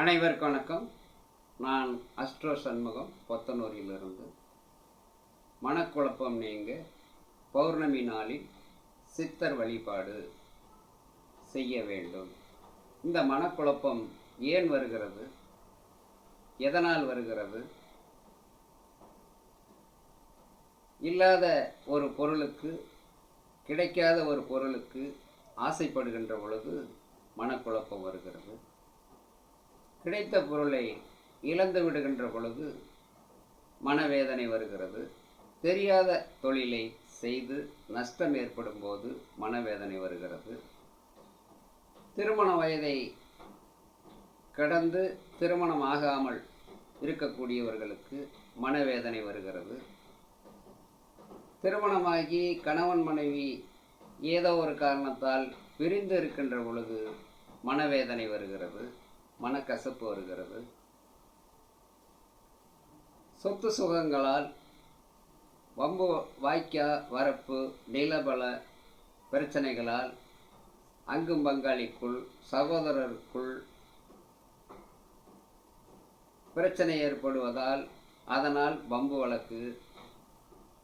அனைவருக்கும் வணக்கம். நான் அஸ்ட்ரோ சண்முகம் பொத்தனூரிலிருந்து. மனக்குழப்பம் நீங்க பௌர்ணமி நாளில் சித்தர் வழிபாடு செய்ய வேண்டும். இந்த மனக்குழப்பம் ஏன் வருகிறது? எதனால் வருகிறது? இல்லாத ஒரு பொருளுக்கு கிடைக்காத ஒரு பொருளுக்கு ஆசைப்படுகின்ற பொழுது மனக்குழப்பம் வருகிறது. கிடைத்த பொருளை இழந்து விடுகின்ற பொழுது மனவேதனை வருகிறது. தெரியாத தொழிலை செய்து நஷ்டம் ஏற்படும் போது மனவேதனை வருகிறது. திருமண வயதை கடந்து திருமணம் ஆகாமல் இருக்கக்கூடியவர்களுக்கு மனவேதனை வருகிறது. திருமணமாகி கணவன் மனைவி ஏதோ ஒரு காரணத்தால் பிரிந்து இருக்கின்ற பொழுது மனவேதனை வருகிறது. மனக்கசப்பு வருகிறது. சொத்து சுகங்களால் வம்பு வாய்க்கா வரப்பு நிலபல பிரச்சனைகளால் அங்கும் பங்காளிக்குள் சகோதரருக்குள் பிரச்சனை ஏற்படுவதால் அதனால் பம்பு வழக்கு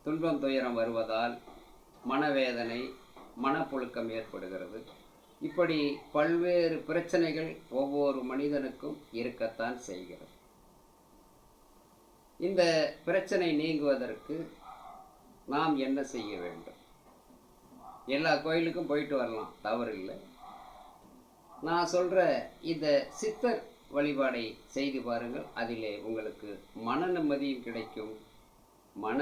துன்பம் துயரம் வருவதால் மனவேதனை மனப்புழுக்கம் ஏற்படுகிறது. இப்படி பல்வேறு பிரச்சனைகள் ஒவ்வொரு மனிதனுக்கும் இருக்கத்தான் செய்கிறது. இந்த பிரச்சனை நீங்குவதற்கு நாம் என்ன செய்ய வேண்டும்? எல்லா கோயிலுக்கும் போயிட்டு வரலாம் தவறு இல்லை நான் சொல்கிற இந்த சித்தர் வழிபாடை செய்து பாருங்கள். அதிலே உங்களுக்கு மன நிம்மதியும் கிடைக்கும். மன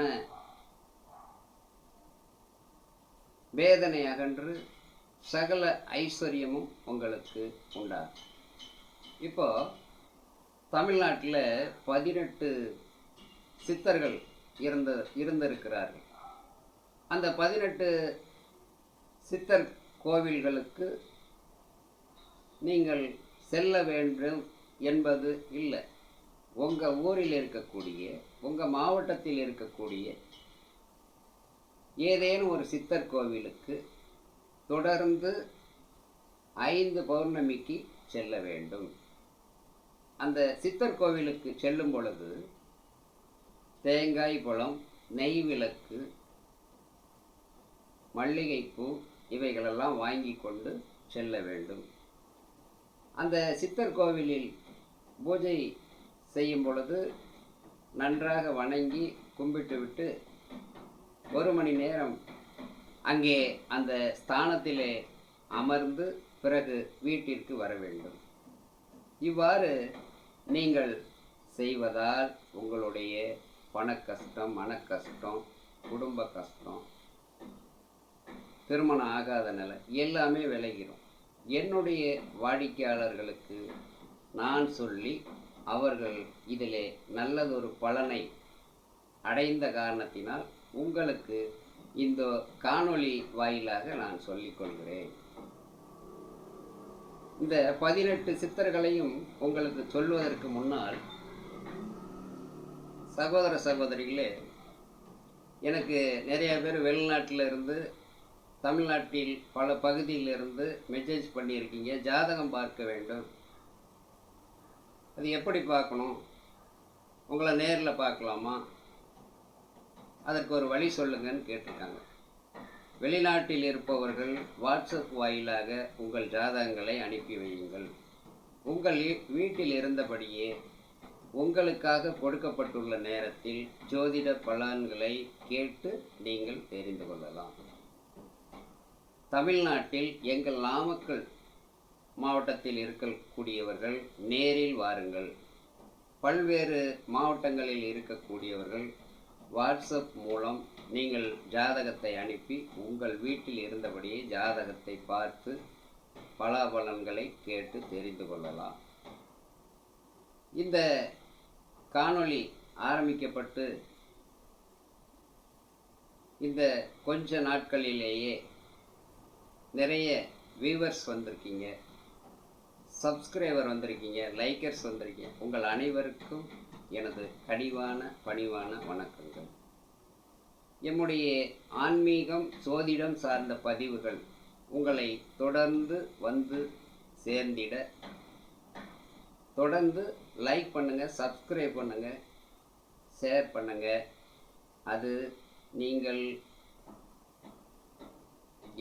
வேதனை அகன்று சகல ஐஸ்வர்யமும் உங்களுக்கு உண்டாகும் இப்போ தமிழ்நாட்டில் பதினெட்டு சித்தர்கள் இருந்த இருந்திருக்கிறார்கள். அந்த பதினெட்டு சித்தர் கோவில்களுக்கு நீங்கள் செல்ல வேண்டும் என்பது இல்லை. உங்கள் ஊரில் இருக்கக்கூடிய உங்கள் மாவட்டத்தில் இருக்கக்கூடிய ஏதேனும் ஒரு சித்தர் கோவிலுக்கு தொடர்ந்து ஐந்து பௌர்ணமிக்கு செல்ல வேண்டும். அந்த சித்தர் கோவிலுக்கு செல்லும் பொழுது தேங்காய் பழம் நெய் விளக்கு மல்லிகைப்பூ இவைகளெல்லாம் வாங்கி கொண்டு செல்ல வேண்டும். அந்த சித்தர் கோவிலில் பூஜை செய்யும் பொழுது நன்றாக வணங்கி கும்பிட்டு விட்டு ஒரு மணி நேரம் அங்கே அந்த ஸ்தானத்திலே அமர்ந்து பிறகு வீட்டிற்கு வர வேண்டும். இவ்வாறு நீங்கள் செய்வதால் உங்களுடைய பண கஷ்டம் மன கஷ்டம் குடும்ப கஷ்டம் திருமணம் ஆகாத நிலை எல்லாமே விளைகிறோம் என்னுடைய வாடிக்கையாளர்களுக்கு நான் சொல்லி அவர்கள் இதிலே நல்லதொரு பலனை அடைந்த காரணத்தினால் உங்களுக்கு இந்த காணொளி வாயிலாக நான் சொல்லிக்கொள்கிறேன் இந்த பதினெட்டு சித்தர்களையும் உங்களுக்கு சொல்வதற்கு முன்னால் சகோதர சகோதரிகளே எனக்கு நிறைய பேர் வெளிநாட்டில் இருந்து தமிழ்நாட்டில் பல பகுதியிலிருந்து மெசேஜ் பண்ணியிருக்கீங்க ஜாதகம் பார்க்க வேண்டும். அது எப்படி பார்க்கணும்? உங்களை நேரில் பார்க்கலாமா? அதற்கு ஒரு வழி சொல்லுங்கன்னு கேட்டிருக்காங்க. வெளிநாட்டில் இருப்பவர்கள் வாட்ஸ்அப் வாயிலாக உங்கள் ஜாதகங்களை அனுப்பி வையுங்கள். உங்கள் வீட்டில் இருந்தபடியே உங்களுக்காக கொடுக்கப்பட்டுள்ள நேரத்தில் ஜோதிட பலன்களை கேட்டு நீங்கள் தெரிந்து கொள்ளலாம். தமிழ்நாட்டில் எங்கள் நாமக்கல் மாவட்டத்தில் இருக்கக்கூடியவர்கள் நேரில் வாருங்கள். பல்வேறு மாவட்டங்களில் இருக்கக்கூடியவர்கள் வாட்ஸ்அப் மூலம் நீங்கள் ஜாதகத்தை அனுப்பி உங்கள் வீட்டில் இருந்தபடியே ஜாதகத்தை பார்த்து பலாபலன்களை கேட்டு தெரிந்து கொள்ளலாம். இந்த காணொளி ஆரம்பிக்கப்பட்டு இந்த கொஞ்ச நாட்களிலேயே நிறைய வியூவர்ஸ் வந்திருக்கீங்க. சப்ஸ்கிரைபர் வந்திருக்கீங்க லைக்கர்ஸ் வந்திருக்கீங்க. உங்கள் அனைவருக்கும் எனது கனிவான பணிவான வணக்கங்கள். எம்முடைய ஆன்மீகம் சோதிடம் சார்ந்த பதிவுகள் உங்களை தொடர்ந்து வந்து சேர்ந்திட தொடர்ந்து லைக் பண்ணுங்கள் சப்ஸ்கிரைப் பண்ணுங்கள் ஷேர் பண்ணுங்கள் அது நீங்கள்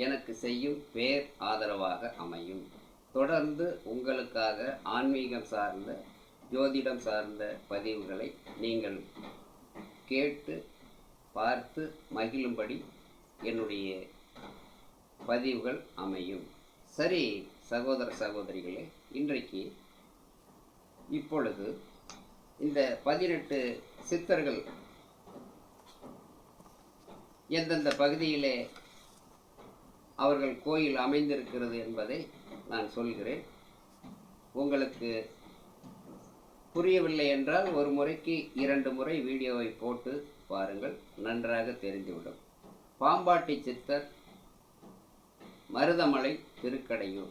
எனக்கு செய்யும் பேர் ஆதரவாக அமையும். தொடர்ந்து உங்களுக்காக ஆன்மீகம் சார்ந்த ஜோதிடம் சார்ந்த பதிவுகளை நீங்கள் கேட்டு பார்த்து மகிழும்படி என்னுடைய பதிவுகள் அமையும். சரி சகோதர சகோதரிகளே இன்றைக்கு இப்பொழுது இந்த பதினெட்டு சித்தர்கள் எந்தெந்த பகுதியிலே அவர்கள் கோயில் அமைந்திருக்கிறது என்பதை நான் சொல்கிறேன். உங்களுக்கு புரியவில்லை என்றால் ஒரு முறைக்கு இரண்டு முறை வீடியோவை போட்டு பாருங்கள். நன்றாக தெரிந்துவிடும். பாம்பாட்டி சித்தர் மருதமலை திருக்கடையூர்.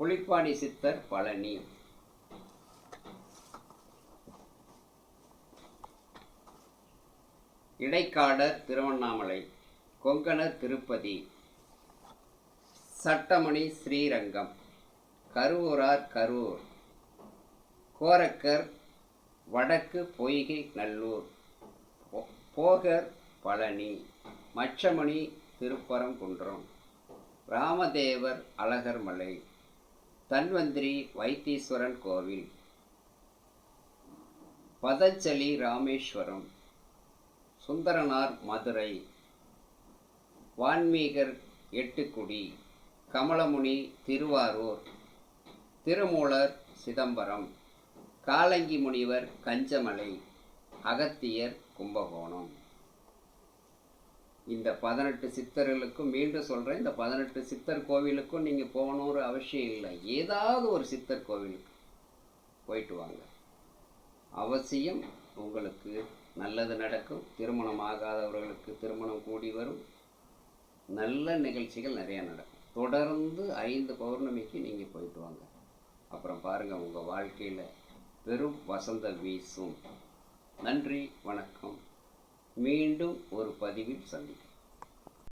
புளிப்பாடி சித்தர் பழனி. இடைக்காடர் திருவண்ணாமலை. கொங்கணர் திருப்பதி. சட்டமணி ஸ்ரீரங்கம். கருவூரார் கரூர். கோரக்கர் வடக்கு பொய்கை நல்லூர். போகர் பழனி மச்சமணி திருப்பரங்குன்றம் ராமதேவர் அழகர்மலை தன்வந்திரி வைத்தீஸ்வரன் கோவில் பதஞ்சலி ராமேஸ்வரம் சுந்தரனார் மதுரை வான்மீகர் எட்டுக்குடி கமலமுனி திருவாரூர் திருமூலர் சிதம்பரம். காலங்கி முனிவர் கஞ்சமலை அகத்தியர் கும்பகோணம். இந்த பதினெட்டு சித்தர்களுக்கும் மீண்டும் சொல்கிறேன் இந்த பதினெட்டு சித்தர் கோவிலுக்கும் நீங்கள் போகணுன்ற அவசியம் இல்லை. ஏதாவது ஒரு சித்தர் கோவிலுக்கு போயிட்டு வாங்க. அவசியம் உங்களுக்கு நல்லது நடக்கும் திருமணம் ஆகாதவர்களுக்கு திருமணம் கூடி வரும். நல்ல நிகழ்ச்சிகள் நிறையா நடக்கும். தொடர்ந்து ஐந்து பௌர்ணமிக்கு நீங்கள் போயிட்டு வாங்க. அப்புறம் பாருங்கள் உங்கள் வாழ்க்கையில் பெரும் வசந்த வீசும். நன்றி வணக்கம். மீண்டும் ஒரு பதிவில் சந்திக்கும்